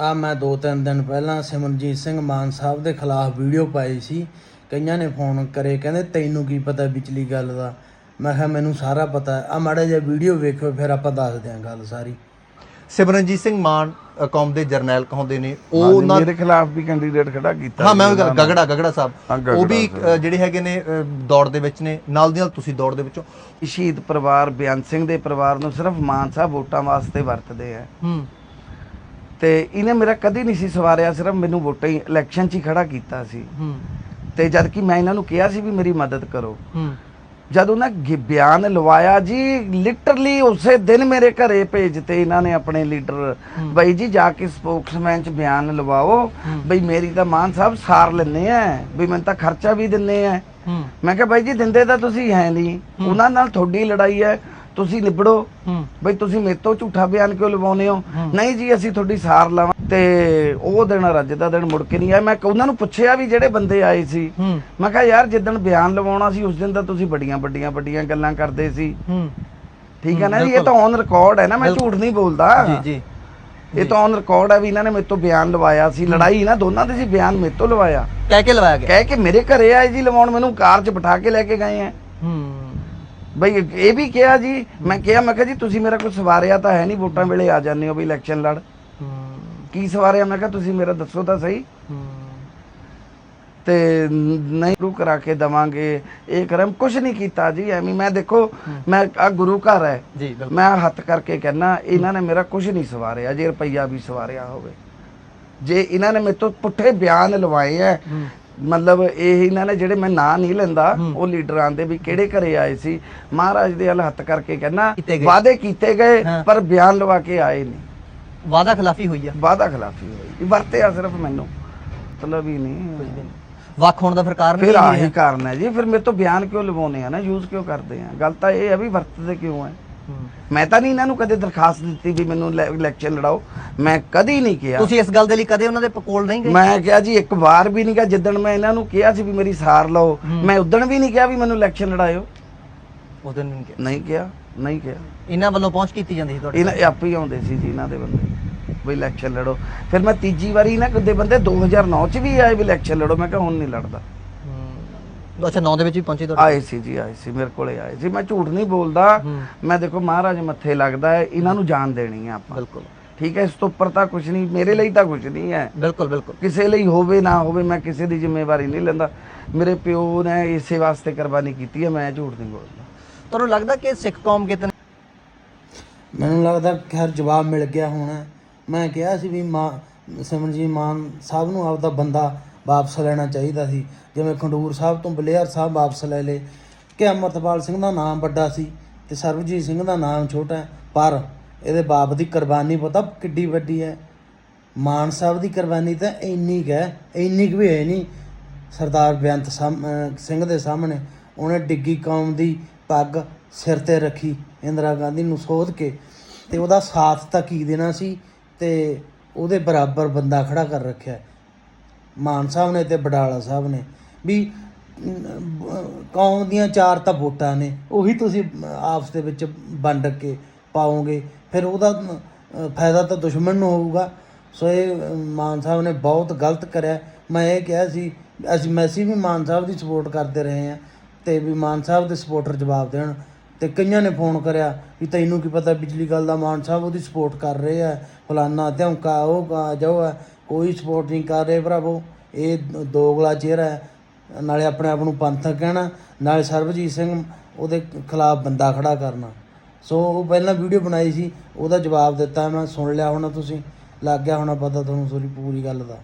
ਆ ਮੈਂ ਦੋ ਤਿੰਨ ਦਿਨ ਪਹਿਲਾਂ ਸਿਮਰਨਜੀਤ ਸਿੰਘ ਮਾਨ ਸਾਹਿਬ ਦੇ ਖਿਲਾਫ ਵੀਡੀਓ ਪਾਈ ਸੀ। ਕਈਆਂ ਨੇ ਫੋਨ ਕਰੇ ਕਹਿੰਦੇ ਤੈਨੂੰ ਕੀ ਪਤਾ ਵਿਚਲੀ ਗੱਲ ਦਾ? ਮੈਂ ਕਿਹਾ ਮੈਨੂੰ ਸਾਰਾ ਪਤਾ ਆ ਮਾੜਾ ਜਿਹਾ ਵੀਡੀਓ ਵੇਖੋ ਫਿਰ ਆਪਾਂ ਦੱਸਦੇ ਹਾਂ ਗੱਲ ਸਾਰੀ। ਸਿਮਰਨਜੀਤ ਸਿੰਘ ਮਾਨ ਕੌਮ ਦੇ ਜਰਨੈਲ ਕਹਾਉਂਦੇ ਨੇ ਉਹ ਉਹਨਾਂ ਮੇਰੇ ਖਿਲਾਫ ਵੀ ਕੈਂਡੀਡੇਟ ਖੜਾ ਕੀਤਾ ਹਾਂ ਮੈਂ ਉਹ ਗੱਲ। ਗਗੜਾ ਗਗੜਾ ਸਾਹਿਬ। ਉਹ ਵੀ ਜਿਹੜੇ ਹੈਗੇ ਨੇ ਦੌੜ ਦੇ ਵਿੱਚ ਨੇ ਨਾਲ ਦੀ ਨਾਲ ਤੁਸੀਂ ਦੌੜ ਦੇ ਵਿੱਚੋਂ। ਸ਼ਹੀਦ ਪਰਿਵਾਰ ਬਿਆਨ ਸਿੰਘ ਦੇ ਪਰਿਵਾਰ ਨੂੰ ਸਿਰਫ ਮਾਨ ਸਾਹਿਬ ਵੋਟਾਂ ਵਾਸਤੇ ਵਰਤਦੇ ਆ। ਹੂੰ। ਤੇ ਇਹਨੇ ਮੇਰਾ ਕਦੀ ਨਹੀਂ ਸੀ ਸਵਾਰਿਆ ਸਿਰਫ ਮੈਨੂੰ ਵੋਟਾਂ ਹੀ ਇਲੈਕਸ਼ਨ 'ਚ ਹੀ ਖੜਾ ਕੀਤਾ ਸੀ। ਹੂੰ। ਤੇ ਜਦ ਕਿ ਮੈਂ ਇਹਨਾਂ ਨੂੰ ਕਿਹਾ ਸੀ ਵੀ ਮੇਰੀ ਮਦਦ ਕਰੋ। ਹੂੰ। ਜਦ ਉਹਨਾਂ ਗਿ- ਬਿਆਨ ਲਵਾਇਆ ਜੀ ਲਿਟਰਲੀ ਉਸੇ ਦਿਨ ਮੇਰੇ ਘਰੇ ਭੇਜਤੇ ਇਹਨਾਂ ਨੇ ਆਪਣੇ ਲੀਡਰ। ਬਈ ਜੀ ਜਾ ਕੇ ਸਪੋਕਸਮੈਨ ਚ ਬਿਆਨ ਲਵਾਓ। ਬਈ ਮੇਰੀ ਤਾਂ ਮਾਨ ਸਾਹਿਬ ਸਾਰ ਲੈਣੇ ਆ। ਬਈ ਮੈਨੂੰ ਤਾਂ ਖਰਚਾ ਵੀ ਦਿੰਨੇ ਆ। ਮੈਂ ਕਿਹਾ ਬਾਈ ਜੀ ਦਿੰਦੇ ਤਾਂ ਤੁਸੀਂ ਹੈ ਨਹੀਂ। ਉਹਨਾਂ ਨਾਲ ਤੁਹਾਡੀ ਲੜਾਈ ਹੈ। ਤੁਸੀਂ ਨਿਬੜੋ ਹੂੰ। ਬਈ ਤੁਸੀਂ ਮੇਰੇ ਤੋਂ ਝੂਠਾ ਬਿਆਨ ਕਿਉਂ ਲਵਾਉਨੇ ਹੋ? ਨਹੀਂ ਜੀ ਅਸੀਂ ਤੁਹਾਡੀ ਸਾਰ ਲਵਾਂ। ਤੇ ਉਹ ਦਿਨ ਰੱਜ ਦਾ ਦਿਨ ਮੁੜ ਕੇ ਨਹੀਂ ਆਇਆ। ਮੈਂ ਉਹਨਾਂ ਨੂੰ ਪੁੱਛਿਆ ਵੀ ਜਿਹੜੇ ਬੰਦੇ ਆਏ ਸੀ। ਮੈਂ ਕਿਹਾ ਯਾਰ ਜਿੱਦਣ ਬਿਆਨ ਲਵਾਉਣਾ ਸੀ ਉਸ ਦਿਨ ਤਾਂ ਤੁਸੀਂ ਵੱਡੀਆਂ ਵੱਡੀਆਂ ਵੱਡੀਆਂ ਗੱਲਾਂ ਕਰਦੇ ਸੀ। ਠੀਕ ਹੈ ਨਾ ਜੀ? ਇਹ ਤਾਂ ਔਨ ਰਿਕਾਰਡ ਹੈ ਨਾ ਮੈਂ ਝੂਠ ਨਹੀਂ ਬੋਲਦਾ। ਜੀ ਜੀ। ਇਹ ਤਾਂ ਔਨ ਰਿਕਾਰਡ ਹੈ ਵੀ ਇਹਨਾਂ ਨੇ ਮੇਰੇ ਤੋਂ ਬਿਆਨ ਲਵਾਇਆ ਸੀ। ਲੜਾਈ ਨਾ ਦੋਨਾਂ ਦੀ ਸੀ ਬਿਆਨ ਮੇਰੇ ਤੋਂ ਲਵਾਇਆ। ਕਹਿ ਕੇ ਲਵਾਇਆ ਗਿਆ ਕਹਿ ਕੇ ਮੇਰੇ ਘਰੇ ਆਏ ਜੀ ਲਵਾਉਣ। ਮੈਨੂੰ ਕਾਰ 'ਚ ਬਿਠਾ ਕੇ ਲੈ ਕੇ ਗਏ ਆ ਹੂੰ। ਬਈ ਇਹ ਵੀ ਕਿਹਾ ਜੀ ਮੈਂ ਕਿਹਾ ਮੈਂ ਕਿਹਾ ਜੀ ਤੁਸੀਂ ਮੇਰਾ ਕੋਈ ਸਵਾਰਿਆ ਤਾਂ ਹੈ ਨਹੀਂ ਵੋਟਾਂ ਵੇਲੇ ਆ ਜਾਂਦੇ ਹੋ ਵੀ ਇਲੈਕਸ਼ਨ ਲੜ। ਕੀ ਸਵਾਰਿਆ? ਮੈਂ ਕਿਹਾ ਤੁਸੀਂ ਮੇਰਾ ਦੱਸੋ ਤਾਂ ਸਹੀ। ਤੇ ਨਹੀਂ ਰੂ ਕਰਾ ਕੇ ਦਵਾਂਗੇ ਇਹ ਕਰਮ ਕੁਝ ਨਹੀਂ ਕੀਤਾ ਜੀ ਐਵੇਂ ਮੈਂ ਦੇਖੋ ਮੈਂ ਆ ਗੁਰੂ ਘਰ ਹੈ। ਜੀ ਬਿਲਕੁਲ। ਮੈਂ ਹੱਥ ਕਰਕੇ ਕਹਿਣਾ ਇਹਨਾਂ ਨੇ ਮੇਰਾ ਕੁਝ ਨਹੀਂ ਸਵਾਰਿਆ ਜੇ ਰੁਪਈਆ ਵੀ ਸਵਾਰਿਆ ਹੋਵੇ। ਜੇ ਇਹਨਾਂ ਨੇ ਮੇਰੇ ਤੋਂ ਪੁੱਠੇ ਬਿਆਨ ਲਵਾਏ ਐ ਮਤਲਬ ਇਹ ਇਹਨਾਂ ਨੇ ਜਿਹੜੇ ਮੈਂ ਨਾਂ ਨਹੀਂ ਲੈਂਦਾ ਉਹ ਲੀਡਰਾਂ ਦੇ ਵੀ ਕਿਹੜੇ ਘਰੇ ਆਏ ਸੀ। ਮਹਾਰਾਜ ਦੇ ਹੱਲ ਹੱਥ ਕਰਕੇ ਗਏ। ਵਾਅਦੇ ਕੀਤੇ ਗਏ। ਪਰ ਬਿਆਨ ਲਵਾ ਕੇ ਆਏ ਨਹੀਂ। ਵਾਦਾ ਖਿਲਾਫੀ ਹੋਈ ਆ। ਵਾਅਦਾ ਖਿਲਾਫੀ ਹੋਈ। ਵਰਤਿਆ ਸਿਰਫ ਮੈਨੂੰ। ਮਤਲਬ ਹੀ ਨਹੀਂ। ਵੱਖ ਹੋਣ ਦਾ ਫਿਰ ਕਾਰਨ ਫਿਰ ਆਹੀ ਕਾਰਨ ਹੈ ਜੀ। ਫਿਰ ਮੇਰੇ ਤੋਂ ਬਿਆਨ ਕਿਉਂ ਲਵਾਉਨੇ ਆ ਨਾ? ਯੂਜ਼ ਕਿਉਂ ਕਰਦੇ ਆ? ਗੱਲ ਤਾਂ ਇਹ ਹੈ ਵੀ ਵਰਤਦੇ ਕਿਉਂ ਹੂੰ। ਮੈਂ ਤਾਂ ਨਹੀਂ ਇਹਨਾਂ ਨੂੰ ਕਦੇ ਦਰਖਾਸਤ ਦਿੱਤੀ ਵੀ ਮੈਨੂੰ ਇਲੈਕਸ਼ਨ ਲੜਾਓ। ਮੈਂ ਕਦੀ ਨਹੀਂ ਕਿਹਾ। ਤੁਸੀਂ ਇਸ ਗੱਲ ਦੇ ਲਈ ਕਦੇ ਉਹਨਾਂ ਦੇ ਕੋਲ ਨਹੀਂ ਗਏ? ਮੈਂ ਕਿਹਾ ਜੀ ਇੱਕ ਵਾਰ ਵੀ ਨਹੀਂ ਕਿਹਾ। ਜਿੱਦਣ ਮੈਂ ਇਹਨਾਂ ਨੂੰ ਕਿਹਾ ਸੀ ਵੀ ਮੇਰੀ ਸਾਰ ਲਓ ਮੈਂ ਉਦਣ ਵੀ ਨਹੀਂ ਕਿਹਾ ਵੀ ਮੈਨੂੰ ਇਲੈਕਸ਼ਨ ਲੜਾਇਓ। ਉਸ ਦਿਨ ਨਹੀਂ ਕਿਹਾ। ਨਹੀਂ ਕਿਹਾ ਨਹੀਂ ਕਿਹਾ। ਇਹਨਾਂ ਵੱਲੋਂ ਪਹੁੰਚ ਕੀਤੀ ਜਾਂਦੀ ਸੀ ਤੁਹਾਡੇ ਇਹਨਾਂ ਇਹ ਆਪੇ ਹੀ ਆਉਂਦੇ ਸੀ ਜੀ ਇਹਨਾਂ ਦੇ ਬੰਦੇ। ਵੀ ਇਲੈਕਸ਼ਨ ਲੜੋ। ਫਿਰ ਮੈਂ ਤੀਜੀ ਵਾਰੀ ਨਾ ਕਦੇ ਬੰਦੇ 2009 ਚ ਵੀ ਆਏ ਵੀ ਇਲੈਕਸ਼ਨ ਲੜੋ। ਮੈਂ ਕਿਹਾ ਹੁਣ ਨਹੀਂ ਲੜਦਾ। ਅੱਛਾ 9 ਦੇ ਵਿੱਚ ਵੀ ਪਹੁੰਚੇ ਤੁਹਾਡੇ ਆਏ ਸੀ ਜੀ ਆਏ ਸੀ ਮੇਰੇ ਕੋਲੇ ਆਏ ਸੀ। ਮੈਂ ਝੂਠ ਨਹੀਂ ਬੋਲਦਾ। ਮੈਂ ਦੇਖੋ ਮਹਾਰਾਜ ਮੱਥੇ ਲੱਗਦਾ ਹੈ ਇਹਨਾਂ ਨੂੰ ਜਾਨ ਦੇਣੀ ਹੈ ਆਪਾਂ। ਬਿਲਕੁਲ। ਠੀਕ ਹੈ ਇਸ ਤੋਂ ਉੱਪਰ ਤਾਂ ਕੁਝ ਨਹੀਂ ਮੇਰੇ ਲਈ ਤਾਂ ਕੁਝ ਨਹੀਂ ਹੈ। ਬਿਲਕੁਲ ਬਿਲਕੁਲ। ਕਿਸੇ ਲਈ ਹੋਵੇ ਨਾ ਹੋਵੇ ਮੈਂ ਕਿਸੇ ਦੀ ਜ਼ਿੰਮੇਵਾਰੀ ਨਹੀਂ ਲੈਂਦਾ। ਮੇਰੇ ਪਿਓ ਨੇ ਇਸੇ ਵਾਸਤੇ ਕੁਰਬਾਨੀ ਕੀਤੀ ਹੈ ਮੈਂ ਝੂਠ ਨਹੀਂ ਬੋਲਦਾ। ਤੁਹਾਨੂੰ ਲੱਗਦਾ ਕਿ ਸਿੱਖ ਕੌਮ ਕਿਤੇ ਮੈਨੂੰ ਲੱਗਦਾ ਖੈਰ ਜਵਾਬ ਮਿਲ ਗਿਆ ਹੋਣਾ। ਮੈਂ ਕਿਹਾ ਸੀ ਵੀ ਮਾਂ ਸਿਮਰਨਜੀਤ ਮਾਨ ਸਾਹਿਬ ਨੂੰ ਆਪਦਾ ਬੰਦਾ ਵਾਪਸ ਲੈਣਾ ਚਾਹੀਦਾ ਸੀ। ਜਿਵੇਂ ਖੰਡੂਰ ਸਾਹਿਬ ਤੋਂ ਬਲੇਅਰ ਸਾਹਿਬ ਵਾਪਸ ਲੈ ਲਏ। ਕਿ ਅਮਰਤਪਾਲ ਸਿੰਘ ਦਾ ਨਾਮ ਵੱਡਾ ਸੀ ਤੇ ਸਰਬਜੀਤ ਸਿੰਘ ਦਾ ਨਾਮ ਛੋਟਾ ਹੈ। ਪਰ ਇਹਦੇ ਬਾਪ ਦੀ ਕੁਰਬਾਨੀ ਪਤਾ ਕਿੱਡੀ ਵੱਡੀ ਹੈ। ਮਾਨ ਸਾਹਿਬ ਦੀ ਕੁਰਬਾਨੀ ਤਾਂ ਇੰਨੀ ਕੁ ਹੈ, ਇੰਨੀ ਕੁ ਵੀ ਹੈ ਨਹੀਂ। ਸਰਦਾਰ ਬੇਅੰਤ ਸਾਹਮ- ਸਿੰਘ ਦੇ ਸਾਹਮਣੇ ਉਹਨੇ ਡਿੱਗੀ ਕੌਮ ਦੀ ਪੱਗ ਸਿਰ ਤੇ ਰੱਖੀ, ਇੰਦਰਾ ਗਾਂਧੀ ਨੂੰ ਸੋਧ ਕੇ। ਤੇ ਉਹਦਾ ਸਾਥ ਤਾਂ ਕੀ ਦੇਣਾ ਸੀ? ਤੇ ਉਹਦੇ ਬਰਾਬਰ ਬੰਦਾ ਖੜਾ ਕਰ ਰੱਖਿਆ। ਮਾਨ ਸਾਹਿਬ ਨੇ ਤੇ ਬਡਾਲਾ ਸਾਹਿਬ ਨੇ ਵੀ ਕੌਮ ਦੀਆਂ ਚਾਰ ਤਾਂ ਵੋਟਾਂ ਨੇ, ਉਹੀ ਤੁਸੀਂ ਆਪਸ ਦੇ ਵਿੱਚ ਵੰਡ ਕੇ ਪਾਓਗੇ, ਫਿਰ ਉਹਦਾ ਫਾਇਦਾ ਤਾਂ ਦੁਸ਼ਮਣ ਨੂੰ ਹੋਊਗਾ। ਸੋ ਇਹ ਮਾਨ ਸਾਹਿਬ ਨੇ ਬਹੁਤ ਗਲਤ ਕਰਿਆ। ਮੈਂ ਇਹ ਕਿਹਾ ਸੀ, ਅਸੀਂ ਮੈਸੀ ਵੀ ਮਾਨ ਸਾਹਿਬ ਦੀ ਸਪੋਰਟ ਕਰਦੇ ਰਹੇ ਹਾਂ ਤੇ ਵੀ ਮਾਨ ਸਾਹਿਬ ਦੇ ਸਪੋਰਟਰ ਜਵਾਬ ਦੇਣ। ਤੇ ਕਈਆਂ ਨੇ ਫੋਨ ਕਰਿਆ ਵੀ ਤੈਨੂੰ ਕੀ ਪਤਾ ਬਿਜਲੀ ਗੱਲ ਦਾ ਮਾਨ ਸਾਹਿਬ ਉਹਦੀ ਸਪੋਰਟ ਕਰ ਰਹੇ ਆ, ਫਲਾਨਾ ਧਮਕਾ, ਉਹ ਕਾ, ਜੋ ਹੈ ਕੋਈ ਸਪੋਰਟ ਨਹੀਂ ਕਰ ਰਹੇ ਭਰਾਵੋ। ਇਹ ਦੋਗਲਾ ਚਿਹਰਾ ਹੈ। ਨਾਲੇ ਆਪਣੇ ਆਪ ਨੂੰ ਪੰਥਕ ਕਹਿਣਾ, ਨਾਲੇ ਸਰਬਜੀਤ ਸਿੰਘ ਉਹਦੇ ਖਿਲਾਫ ਬੰਦਾ ਖੜਾ ਕਰਨਾ। ਸੋ ਉਹ ਪਹਿਲਾਂ ਵੀਡੀਓ ਬਣਾਈ ਸੀ, ਉਹਦਾ ਜਵਾਬ ਦਿੱਤਾ ਮੈਂ, ਸੁਣ ਲਿਆ ਹੋਣਾ ਤੁਸੀਂ, ਲੱਗ ਗਿਆ ਹੋਣਾ ਪਤਾ ਤੁਹਾਨੂੰ ਸੋਰੀ ਪੂਰੀ ਗੱਲ ਦਾ।